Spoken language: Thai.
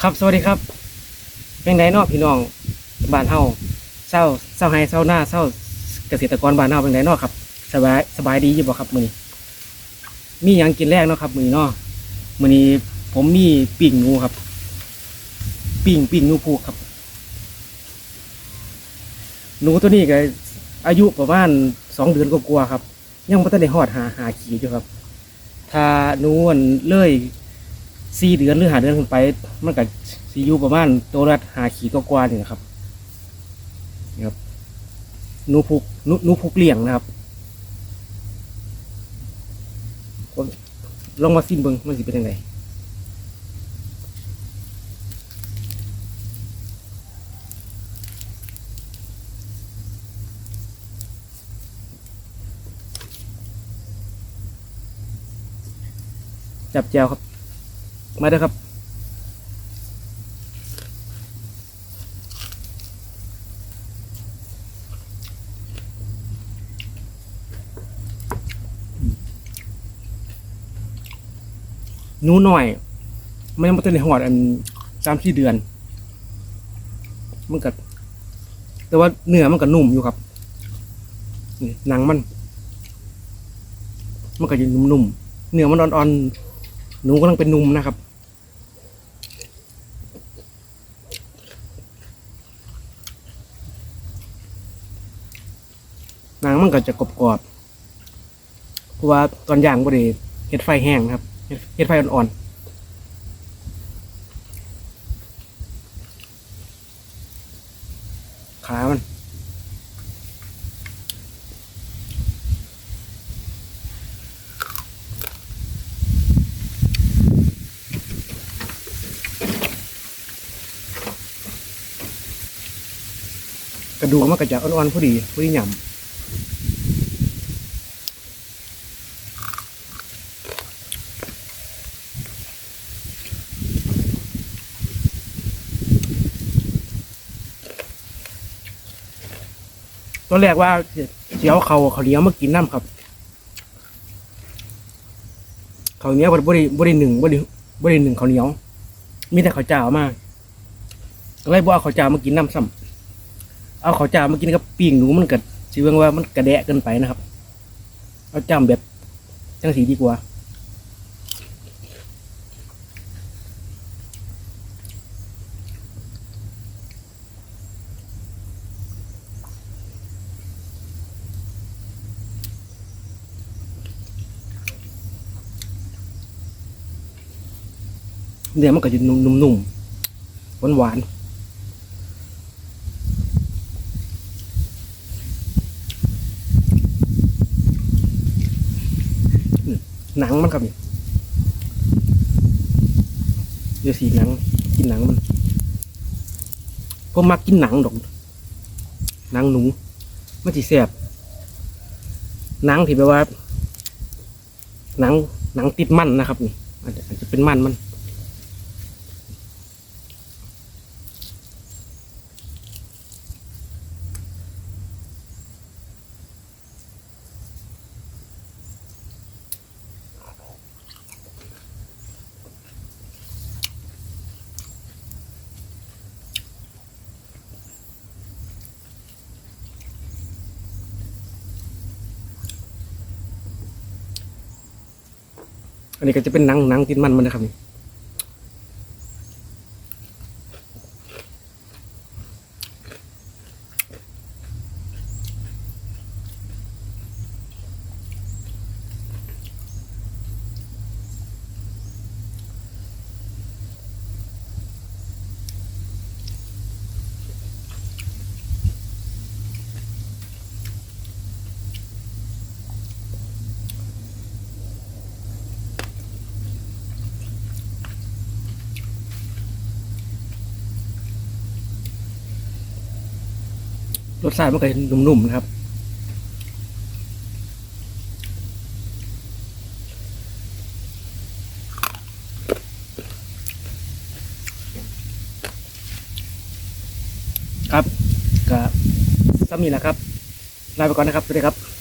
ครับสวัสดีครับ เป็นไงนาะพี่น้องบ้านเฮาเศร้าเศร้าไฮเศร้าหน้าเศร้าเกษตรกรบ้านเฮาเป็นไงนาะครับสบายสบายดีอยู่บ่ครับมื้อนี้มีหยังกินแรกเนาะครับมื้อนี้เนาะมื้อนี้ผมมีปิ้งหนูครับปิ้งปิ้งหนูผูกครับหนูตัวนี้ก็อายุประมาณสองเดือนกว่าๆครับ ยังบ่ทันได้ฮอดหาหาขีดอยู่ครับ ถ้าหนูอันเลย สี่เดือนหรือหาเดือนขึ้นไป มันก็สิอยู่ประมาณตัวละหาขีดกว่าๆนี่นะครับนี่ครับนูพุกนูนูพุกเลี้ยงนะครับลองมาซิมเบิ้งมันสิเป็นยังไงจับแจวครับ มาเด้อครับหนูหน่อย มันยังไม่ทันได้หอดอันสามสี่เดือน มันก็แต่ว่าเนื้อมันก็นุ่มอยู่ครับนี่หนังมัน มันก็ยังนุ่มๆเนื้อมันอ่อนๆ หนูกำลังเป็นนุ่มนะครับนังมันก็จะกรอบๆเพราะว่าตอนย่างบริเห็ดไฟแห้งครับเห็ดไฟอ่อนๆขามัน ดูกมันก็จะอ่อนๆพอดีพอดีหยำตอนแรกว่าเดี๋ยวเขาเขาเหนียวมากินน้ำครับ เขาเนี้ยวบริบริหนึ่งบริบริหนึ่งเขาเนียวมีแต่เขาเจ้ามาก็เลยบอกเอาข้าเจ้ามากินน้ำซ้ำ เอาเขาวจ้ามากินกับปิ้งหนูมันกัดชื่อว่ามันกระแดะเกินไปนะครับ เอาจำแบบจังสีดีกว่าเนื้อมันก็จะนุ่มๆหวานๆ หนังมันครับนี่เดี๋ยวสีหนัง กินหนังมันผมมักกินหนังดอกหนังหนูมันจีแสบหนังที่แปลว่าหนังหนังติดมันนะครับนี่อาจจะอาจจะเป็นมันมัน อันนี้ก็จะเป็นหนังหนังติดมันมันนะครับนี่ รสชาติมันก็จะนุ่มๆนะครับ ครับก็ซ้ำนี่แหละครับลาไปก่อนนะครับสวัสดีครับ